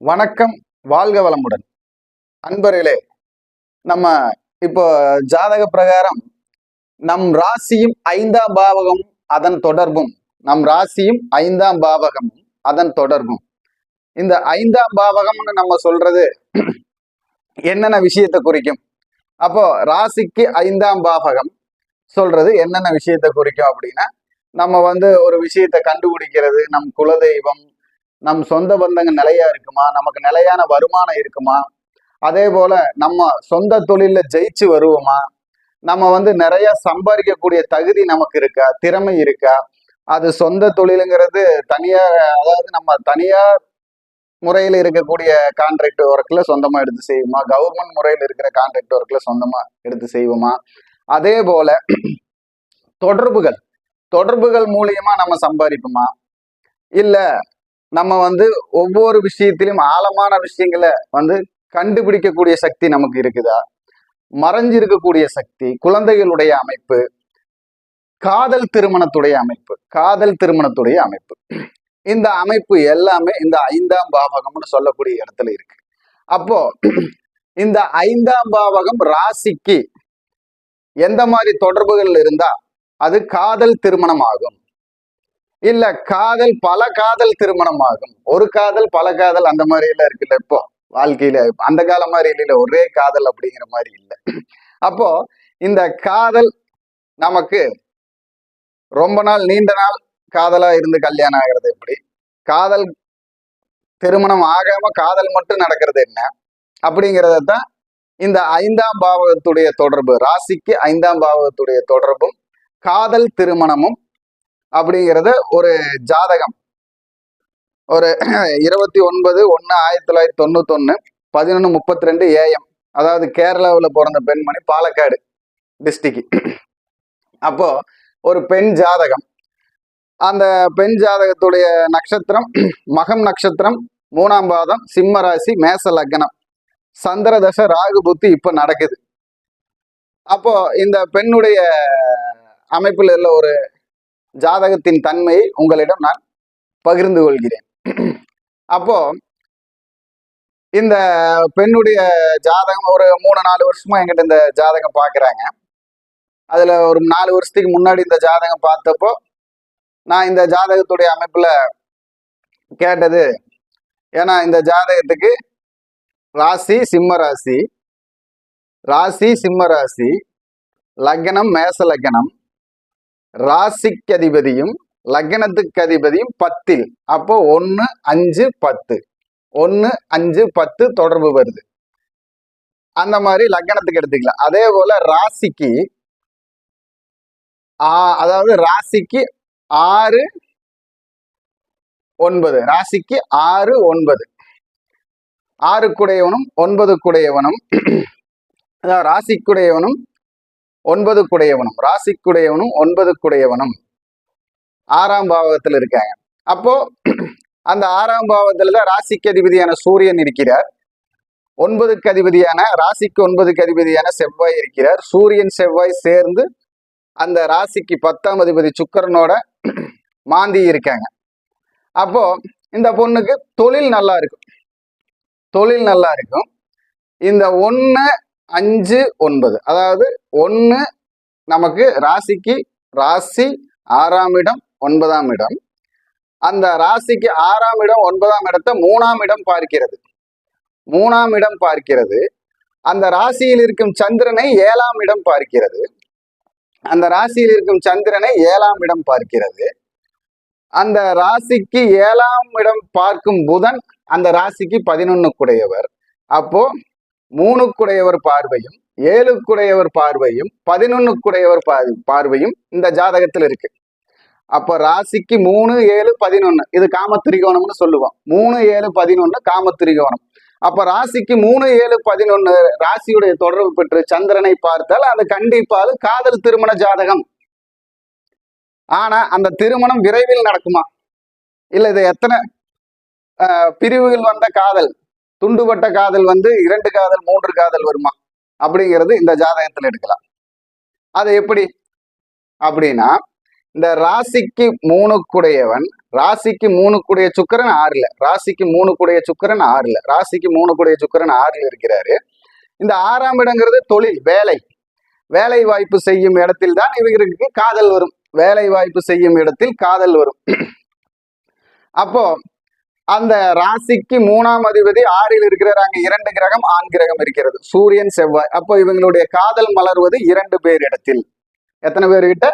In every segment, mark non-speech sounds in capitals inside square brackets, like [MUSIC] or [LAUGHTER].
வணக்கம் வாழ்க வளமுடன். அன்பர்களே நம்ம இப்போ ஜாதக பிரகாரம் நம் ராசியும் ஐந்தாம் பாவகம் அதன் தொடர்பும் நம் ராசியும் ஐந்தாம் பாவகம் அதன் தொடர்பும். இந்த ஐந்தாம் பாவகம்னு நம்ம சொல்றது என்னென்ன விஷயத்தை குறிக்கும்? அப்போ ராசிக்கு ஐந்தாம் பாவகம் சொல்றது என்னென்ன விஷயத்தை குறிக்கும் அப்படின்னா நம்ம வந்து ஒரு விஷயத்தை கண்டுபிடிக்கிறது நம் குலதெய்வம் நம் சொந்த பந்தங்க நிலையா இருக்குமா? நமக்கு நிலையான வருமானம் இருக்குமா? அதே போல நம்ம சொந்த தொழில ஜெயிச்சு வருவோமா? நம்ம வந்து நிறைய சம்பாதிக்கக்கூடிய தகுதி நமக்கு இருக்கா? திறமை இருக்கா? அது சொந்த தொழிலுங்கிறது தனியார் அதாவது நம்ம தனியார் முறையில் இருக்கக்கூடிய கான்ட்ராக்ட் ஒர்க்கில் சொந்தமாக எடுத்து செய்வோமா? கவர்மெண்ட் முறையில் இருக்கிற கான்ட்ராக்ட் ஒர்க்கில் சொந்தமாக எடுத்து செய்வோமா? அதே போல தொடர்புகள். தொடர்புகள் மூலியமா நம்ம சம்பாதிப்போமா? இல்லை நம்ம வந்து ஒவ்வொரு விஷயத்திலும் ஆழமான விஷயங்களை வந்து கண்டுபிடிக்கக்கூடிய சக்தி நமக்கு இருக்குதா? மறைஞ்சிருக்கக்கூடிய சக்தி குழந்தைகளுடைய அமைப்பு காதல் திருமணத்துடைய அமைப்பு காதல் திருமணத்துடைய அமைப்பு. இந்த அமைப்பு எல்லாமே இந்த ஐந்தாம் பாவகம்னு சொல்லக்கூடிய இடத்துல இருக்கு. அப்போ இந்த ஐந்தாம் பாவகம் ராசிக்கு எந்த மாதிரி தொடர்புகள் இருந்தா அது காதல் திருமணம் ஆகும் இல்ல காதல் பல காதல் திருமணம் ஆகும் ஒரு காதல் பல காதல் அந்த மாதிரி எல்லாம் இருக்குல்ல இப்போ வாழ்க்கையில. அந்த காலம் மாதிரி இல்லை ஒரே காதல் அப்படிங்கிற மாதிரி இல்லை. அப்போ இந்த காதல் நமக்கு ரொம்ப நாள் நீண்ட நாள் காதலா இருந்து கல்யாணம் ஆகிறது எப்படி? காதல் திருமணம் ஆகாம காதல் மட்டும் நடக்கிறது என்ன? அப்படிங்கிறத தான் இந்த ஐந்தாம் பாவகத்துடைய தொடர்பு. ராசிக்கு ஐந்தாம் பாவகத்துடைய தொடர்பும் காதல் திருமணமும் அப்படிங்கிறது ஒரு ஜாதகம். ஒரு [CLEARS THROAT] இருபத்தி ஒன்பது ஒன்று ஆயிரத்தி தொள்ளாயிரத்தி தொண்ணூத்தொன்று பதினொன்று முப்பத்தி ரெண்டு ஏஎம். அதாவது கேரளாவில் பிறந்த பெண்மணி பாலக்காடு டிஸ்ட்ரிக்ட் [CLEARS THROAT] அப்போ ஒரு பெண் ஜாதகம். அந்த பெண் ஜாதகத்துடைய நட்சத்திரம் [CLEARS THROAT] மகம் நட்சத்திரம் மூணாம் பாதம் சிம்ம ராசி மேச லக்னம். சந்திரதச ராகு புத்தி இப்ப நடக்குது. அப்போ இந்த பெண்ணுடைய அமைப்பில் உள்ள ஒரு ஜாதகத்தின் தன்மையை உங்களிடம் நான் பகிர்ந்து கொள்கிறேன். அப்போ இந்த பெண்ணுடைய ஜாதகம் ஒரு மூணு நாலு வருஷமா எங்கிட்ட இந்த ஜாதகம் பார்க்குறாங்க அதில் ஒரு நாலு வருஷத்துக்கு முன்னாடி இந்த ஜாதகம் பார்த்தப்போ நான் இந்த ஜாதகத்துடைய அமைப்பில் கேட்டது ஏன்னா இந்த ஜாதகத்துக்கு ராசி சிம்ம ராசி ராசி சிம்ம ராசி லக்னம் மேச லக்னம் ராசிக்கு அதிபதியும் லக்னத்துக்கு அதிபதியும் பத்தில். அப்போ ஒன்று அஞ்சு பத்து. ஒன்று அஞ்சு பத்து தொடர்பு வருது. அந்த மாதிரி லக்னத்துக்கு எடுத்துக்கலாம். அதே போல ராசிக்கு ஆ- அதாவது ராசிக்கு ஆறு ஒன்பது. ராசிக்கு ஆறு ஒன்பது. ஆறு குடையவனும் ஒன்பது குடையவனும் அதாவது ராசிக்குடையவனும் ஒன்பது குடையவனும் ராசிக்குடையவனும் ஒன்பது குடையவனும் ஆறாம் பாவகத்தில் இருக்காங்க. அப்போ அந்த ஆறாம் பாவத்துல ராசிக்கு அதிபதியான சூரியன் இருக்கிறார். ஒன்பதுக்கு அதிபதியான ராசிக்கு ஒன்பதுக்கு அதிபதியான செவ்வாய் இருக்கிறார். சூரியன் செவ்வாய் சேர்ந்து அந்த ராசிக்கு பத்தாம் அதிபதி சுக்கரனோட மாந்தி இருக்காங்க. அப்போ இந்த பொண்ணுக்கு தொழில் நல்லா இருக்கும். தொழில் நல்லா இருக்கும். இந்த ஒன்று அஞ்சு ஒன்பது. அதாவது ஒன்று நமக்கு ராசிக்கு ராசி ஆறாம் இடம் ஒன்பதாம் இடம். அந்த ராசிக்கு ஆறாம் இடம் ஒன்பதாம் இடத்தை மூணாம் இடம் பார்க்கிறது. மூணாம் இடம் பார்க்கிறது. அந்த ராசியில் இருக்கும் சந்திரனை ஏழாம் இடம் பார்க்கிறது. அந்த ராசியில் இருக்கும் சந்திரனை ஏழாம் இடம் பார்க்கிறது. அந்த ராசிக்கு ஏழாம் இடம் பார்க்கும் புதன் அந்த ராசிக்கு பதினொன்னுக்குடையவர். அப்போ மூணுக்குடையவர் பார்வையும் ஏழுக்குடையவர் பார்வையும் பதினொன்னுக்குடையவர் பா- பார்வையும் இந்த ஜாதகத்தில் இருக்கு. அப்ப ராசிக்கு மூணு ஏழு பதினொன்னு இது காமத்திரிகோணம்னு சொல்லுவோம். மூணு ஏழு பதினொன்னு காமத்திரிகோணம். அப்ப ராசிக்கு மூணு ஏழு பதினொன்னு ராசியுடைய தொடர்பு பெற்று சந்திரனை பார்த்தால் அது கண்டிப்பாக காதல் திருமண ஜாதகம். ஆனா அந்த திருமணம் விரைவில் நடக்குமா? இல்ல இது எத்தனை ஆஹ், பிரிவுகள் வந்த காதல்? துண்டுபட்ட காதல் வந்து இரண்டு காதல் மூன்று காதல் வருமா? அப்படிங்கிறது இந்த ஜாதகத்தில் எடுக்கலாம். அது எப்படி? அப்படின்னா இந்த ராசிக்கு மூணு குடையவன் ராசிக்கு மூணு சுக்கரன் சுக்கிரன் ஆறுல ராசிக்கு மூணு சுக்கரன் சுக்கிரன் ஆறுல ராசிக்கு மூணு சுக்கரன் சுக்கிரன் ஆறுல இருக்கிறாரு. இந்த ஆறாம் இடங்கிறது தொழில் வேலை. வேலை வாய்ப்பு செய்யும் இடத்தில் தான் இவங்களுக்கு காதல் வரும். வேலை வாய்ப்பு செய்யும் இடத்தில் காதல் வரும். அப்போ அந்த ராசிக்கு மூணாம் அதிபதி ஆறில் இருக்கிறார். அங்க இரண்டு கிரகம் ஆண் கிரகம் இருக்கிறது. சூரியன் செவ்வாய். அப்போ இவங்களுடைய காதல் மலர்வது இரண்டு பேர் இடத்தில் எத்தனை பேர்கிட்ட?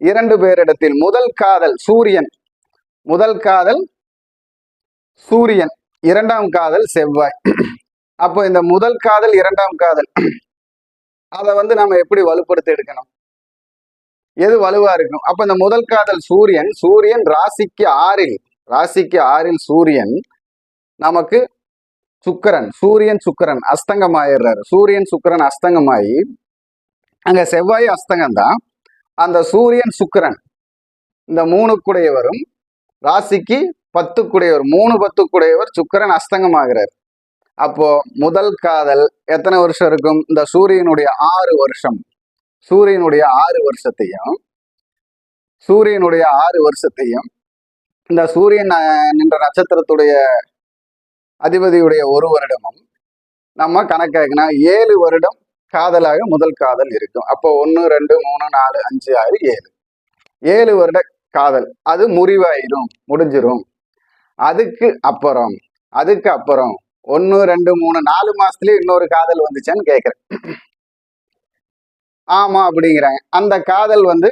இரண்டு பேரிடத்தில். முதல் காதல் சூரியன். முதல் காதல் சூரியன். இரண்டாம் காதல் செவ்வாய். அப்போ இந்த முதல் காதல் இரண்டாம் காதல் அதை வந்து நம்ம எப்படி வலுப்படுத்தி எடுக்கணும்? எது வலுவா இருக்கும் அப்ப இந்த முதல் காதல் சூரியன். சூரியன் ராசிக்கு ஆறில் ராசிக்கு ஆறில் சூரியன் நமக்கு சுக்கிரன் சூரியன் சுக்கிரன் அஸ்தங்கமாயிடுறாரு. சூரியன் சுக்கிரன் அஸ்தங்கமாயி அங்க செவ்வாய் அஸ்தங்கம் தான். அந்த சூரியன் சுக்கிரன் இந்த மூணு குடையவரும் ராசிக்கு பத்துக்குடையவர் மூணு பத்து குடையவர் சுக்கிரன் அஸ்தங்கமாகிறார். அப்போ முதல் காதல் எத்தனை வருஷம் இருக்கும்? இந்த சூரியனுடைய ஆறு வருஷம். சூரியனுடைய ஆறு வருஷத்தையும் சூரியனுடைய ஆறு வருஷத்தையும் இந்த சூரியன் நின்ற நட்சத்திரத்துடைய அதிபதியுடைய ஒரு வருடமும் நம்ம கணக்காக்கினா ஏழு வருடம் காதலாக முதல் காதல் இருக்கும். அப்போ ஒன்று ரெண்டு மூணு நாலு அஞ்சு ஆறு ஏழு. ஏழு வருட காதல். அது முறிவாயிரும் முடிஞ்சிரும். அதுக்கு அப்புறம் அதுக்கு அப்புறம் ஒன்று ரெண்டு மூணு நாலு மாசத்துலயே இன்னொரு காதல் வந்துச்சான்னு கேட்குறேன் ஆமா அப்படிங்கிறாங்க. அந்த காதல் வந்து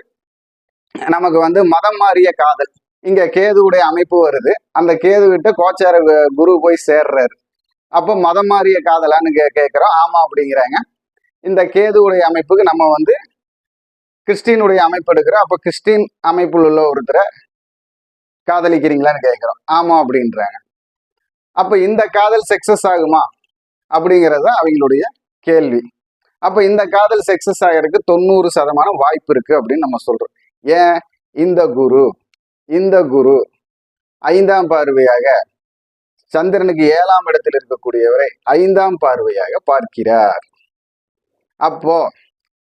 நமக்கு வந்து மதம் மாறிய காதல். இங்க கேதுவுடைய அமைப்பு வருது. அந்த கேது கிட்ட கோச்சார குரு போய் சேர்றாரு. அப்போ மதம் மாறிய காதலான்னு கே கேட்குறோம் ஆமா அப்படிங்கிறாங்க. இந்த கேதுவுடைய அமைப்புக்கு நம்ம வந்து கிறிஸ்டினுடைய அமைப்பு எடுக்கிறோம். அப்போ கிறிஸ்டின் அமைப்பில் உள்ள ஒருத்தரை காதலிக்கிறீங்களான்னு கேட்குறோம் ஆமா அப்படின்றாங்க. அப்போ இந்த காதல் சக்சஸ் ஆகுமா? அப்படிங்கிறது அவங்களுடைய கேள்வி. அப்போ இந்த காதல் சக்சஸ் ஆகிறதுக்கு தொண்ணூறு சதமானம் வாய்ப்பு இருக்கு அப்படின்னு நம்ம சொல்றோம். ஏன்? இந்த குரு இந்த குரு ஐந்தாம் பார்வையாக சந்திரனுக்கு ஏழாம் இடத்தில் இருக்கக்கூடியவரை ஐந்தாம் பார்வையாக பார்க்கிறார். அப்போ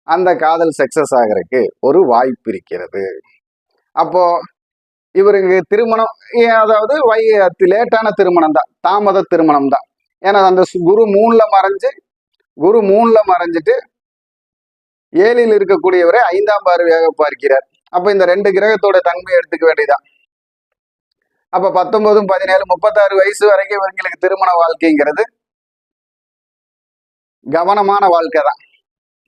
அந்த காதல் சக்சஸ் ஆகிறதுக்கு ஒரு வாய்ப்பு இருக்கிறது. அப்போ இவருக்கு திருமணம் அதாவது வை லேட்டான திருமணம் தான் தாமத திருமணம் தான். ஏன்னா அந்த குரு மூணுல மறைஞ்சு குரு மூணுல மறைஞ்சிட்டு ஏழில் இருக்கக்கூடியவரை ஐந்தாம் பார்வையாக பார்க்கிறார். அப்ப இந்த ரெண்டு கிரகத்தோட தன்மையை எடுத்துக்க வேண்டியதான் அப்ப பத்தொன்பதும் பதினேழு முப்பத்தாறு வயசு வரைக்கும் இவங்களுக்கு திருமண வாழ்க்கைங்கிறது கவனமான வாழ்க்கை தான்.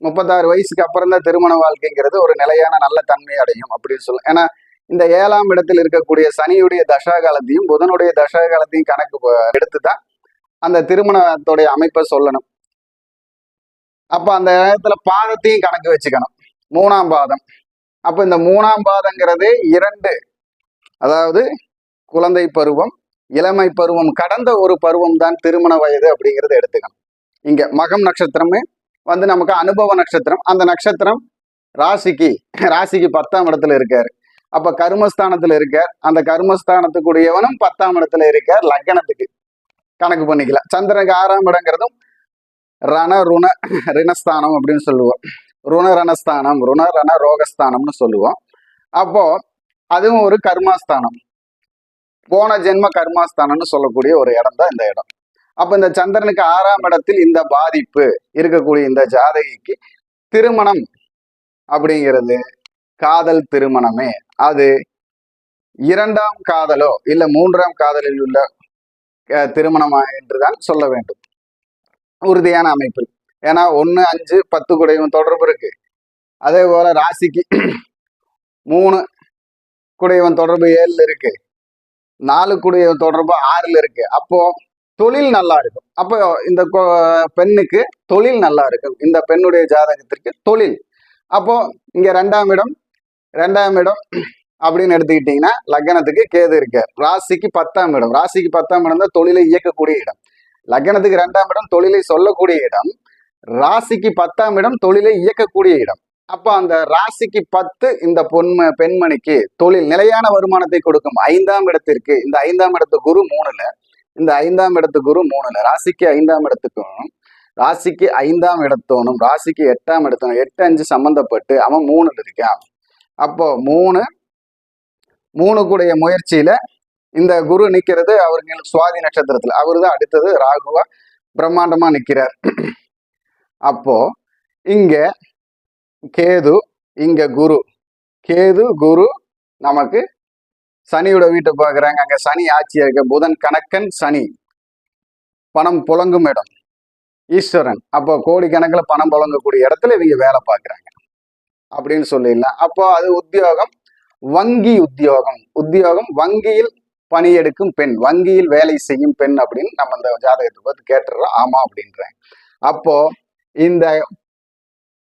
முப்பத்தாறு வயசுக்கு அப்புறம் தான் திருமண வாழ்க்கைங்கிறது ஒரு நிலையான நல்ல தன்மை அடையும் அப்படின்னு சொல்லும் ஏன்னா இந்த ஏழாம் இடத்தில் இருக்கக்கூடிய சனியுடைய தசா காலத்தையும் புதனுடைய தசா காலத்தையும் கணக்கு எடுத்துதான் எடுத்து தான் அந்த திருமணத்துடைய அமைப்பை சொல்லணும். அப்ப அந்த இடத்துல பாதத்தையும் கணக்கு வச்சுக்கணும். மூணாம் பாதம். அப்ப இந்த மூணாம் பாதங்கிறது இரண்டு. அதாவது குழந்தை பருவம் இளமை பருவம் கடந்த ஒரு பருவம் தான் திருமண வயது அப்படிங்கிறத எடுத்துக்கணும். இங்க மகம் நட்சத்திரமே வந்து நமக்கு அனுபவ நட்சத்திரம். அந்த நட்சத்திரம் ராசிக்கு ராசிக்கு பத்தாம் இடத்துல இருக்காரு. அப்ப கர்மஸ்தானத்துல இருக்கார். அந்த கர்மஸ்தானத்துக்குரியவனும் பத்தாம் இடத்துல இருக்கார் லக்னத்துக்கு கணக்கு பண்ணிக்கலாம். சந்திரனுக்கு ஆறாம் இடங்கிறதும் ரண ருண ரிணஸ்தானம் அப்படின்னு சொல்லுவோம். ருணரணஸ்தானம் ருணரண ரோகஸ்தானம்னு சொல்லுவோம். அப்போ அதுவும் ஒரு கர்மாஸ்தானம். போன ஜென்ம கர்மாஸ்தானம்னு சொல்லக்கூடிய ஒரு இடம் தான் இந்த இடம். அப்ப இந்த சந்திரனுக்கு ஆறாம் இடத்தில் இந்த பாதிப்பு இருக்கக்கூடிய இந்த ஜாதகிக்கு திருமணம் அப்படிங்கிறது காதல் திருமணமே. அது இரண்டாம் காதலோ இல்ல மூன்றாம் காதலில் உள்ள திருமணம் திருமணமா என்றுதான் சொல்ல வேண்டும். உறுதியான அமைப்பில் ஏன்னா ஒன்று அஞ்சு பத்து கூடையும் தொடர்பு இருக்கு. அதே போல ராசிக்கு [CLEARS THROAT] மூணு குடையவன் தொடர்பு ஏழுல இருக்கு. நாலு குடையவன் தொடர்பு ஆறுல இருக்கு. அப்போ தொழில் நல்லா இருக்கும். அப்போ இந்த பெண்ணுக்கு தொழில் நல்லா இருக்கும். இந்த பெண்ணுடைய ஜாதகத்திற்கு தொழில். அப்போ இங்க ரெண்டாம் இடம் ரெண்டாம் இடம் [CLEARS THROAT] அப்படின்னு எடுத்துக்கிட்டீங்கன்னா லக்னத்துக்கு கேது இருக்கு ராசிக்கு பத்தாம் இடம். ராசிக்கு பத்தாம் இடம் தான் தொழிலை இயக்கக்கூடிய இடம். லக்னத்துக்கு ரெண்டாம் இடம் தொழிலை சொல்லக்கூடிய இடம். ராசிக்கு பத்தாம் இடம் தொழிலை இயக்கக்கூடிய இடம். அப்போ அந்த ராசிக்கு பத்து இந்த பொன்ம பெண்மணிக்கு தொழில் நிலையான வருமானத்தை கொடுக்கும் ஐந்தாம் இடத்திற்கு இந்த ஐந்தாம் இடத்து குரு மூணுல இந்த ஐந்தாம் இடத்து குரு மூணுல ராசிக்கு ஐந்தாம் இடத்துக்கும் ராசிக்கு ஐந்தாம் இடத்தோனும் ராசிக்கு எட்டாம் இடத்தோனும் எட்டு அஞ்சு சம்பந்தப்பட்டு அவன் மூணுல இருக்கான். அப்போ மூணு மூணு கூடைய முயற்சியில இந்த குரு நிக்கிறது அவர்களுக்கு சுவாதி நட்சத்திரத்துல. அவரு தான் அடுத்தது ராகுவா பிரம்மாண்டமா நிக்கிறார். அப்போ இங்க கேது இங்க குரு. கேது குரு நமக்கு சனியோட வீட்டை பார்க்குறாங்க அங்க சனி ஆட்சியா இருக்க. புதன் கணக்கன் சனி. பணம் புழங்கும் இடம். ஈஸ்வரன். அப்போ கோடிக்கணக்கில் பணம் புழங்கக்கூடிய இடத்துல இவங்க வேலை பார்க்குறாங்க. அப்படின்னு சொல்லிடலாம். அப்போ அது உத்தியோகம் வங்கி உத்தியோகம். உத்தியோகம் வங்கியில் பணியெடுக்கும் பெண். வங்கியில் வேலை செய்யும் பெண் அப்படின்னு நம்ம இந்த ஜாதகத்தை பார்த்து கேட்டுடுறோம் ஆமா அப்படின்றேன் அப்போ இந்த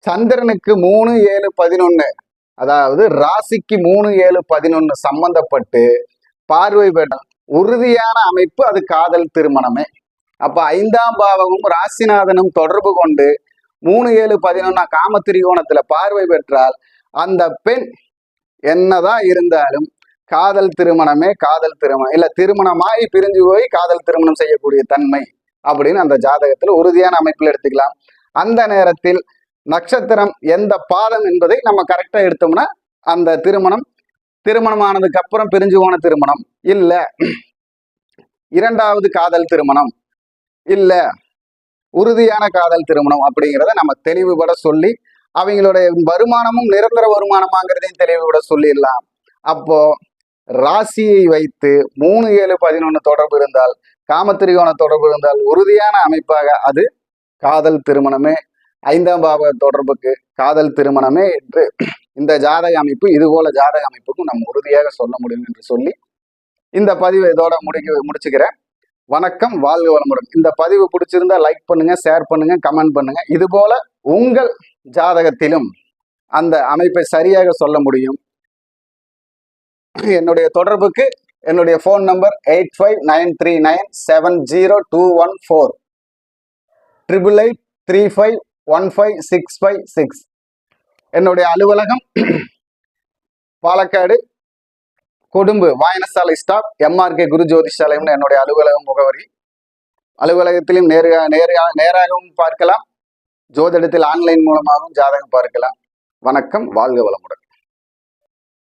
சந்திரனுக்கு மூணு ஏழு பதினொன்னு அதாவது ராசிக்கு மூணு ஏழு பதினொன்னு சம்பந்தப்பட்டு பார்வை பெற்ற உறுதியான அமைப்பு அது காதல் திருமணமே. அப்ப ஐந்தாம் பாவமும் ராசிநாதனும் தொடர்பு கொண்டு மூணு ஏழு பதினொன்னா காம திரிகோணத்துல பார்வை பெற்றால் அந்த பெண் என்னதான் இருந்தாலும் காதல் திருமணமே காதல் திருமணம். இல்ல திருமணமாய் பிரிஞ்சு போய் காதல் திருமணம் செய்யக்கூடிய தன்மை அப்படின்னு அந்த ஜாதகத்துல உறுதியான அமைப்பில் எடுத்துக்கலாம். அந்த நேரத்தில் நட்சத்திரம் எந்த பாதம் என்பதை நம்ம கரெக்டாக எடுத்தோம்னா அந்த திருமணம் திருமணமானதுக்கு அப்புறம் பிரிஞ்சு போன திருமணம் இல்ல இரண்டாவது காதல் திருமணம் இல்ல உறுதியான காதல் திருமணம் அப்படிங்கிறத நம்ம தெளிவுபட சொல்லி அவங்களுடைய வருமானமும் நிரந்தர வருமானமாங்கிறதையும் தெளிவுபட சொல்லிடலாம். அப்போ ராசியை வைத்து மூணு ஏழு பதினொன்று தொடர்பு இருந்தால் காமத்திரிகோண தொடர்பு இருந்தால் உறுதியான அமைப்பாக அது காதல் திருமணமே ஐந்தாம் பாவ தொடர்புக்கு காதல் திருமணமே என்று இந்த ஜாதக அமைப்பு இது போல ஜாதக அமைப்புக்கும் நம்ம உறுதியாக சொல்ல முடியும் என்று சொல்லி இந்த பதிவை இதோட முடிக்க முடிச்சுக்கிறேன். வணக்கம் வாழ்க வளமுடன். இந்த பதிவு பிடிச்சிருந்தா லைக் பண்ணுங்க ஷேர் பண்ணுங்க கமெண்ட் பண்ணுங்க. இது போல உங்கள் ஜாதகத்திலும் அந்த அமைப்பை சரியாக சொல்ல முடியும். என்னுடைய தொடர்புக்கு என்னுடைய phone number eight five nine three nine seven zero two one four triple eight three five one five six five six என்னுடைய அலுவலகம் [CLEARS THROAT] பாலக்காடு கொடும்பு வாயனசாலை ஸ்டாப் எம்ஆர்கே குரு ஜோதிஷாலயம்னு என்னுடைய அலுவலகம் முகவரி. அலுவலகத்திலும் நேராக நேரா நேராகவும் பார்க்கலாம். ஜோதிடத்தில் ஆன்லைன் மூலமாகவும் ஜாதகம் பார்க்கலாம். வணக்கம் வாழ்க வளமுடன்.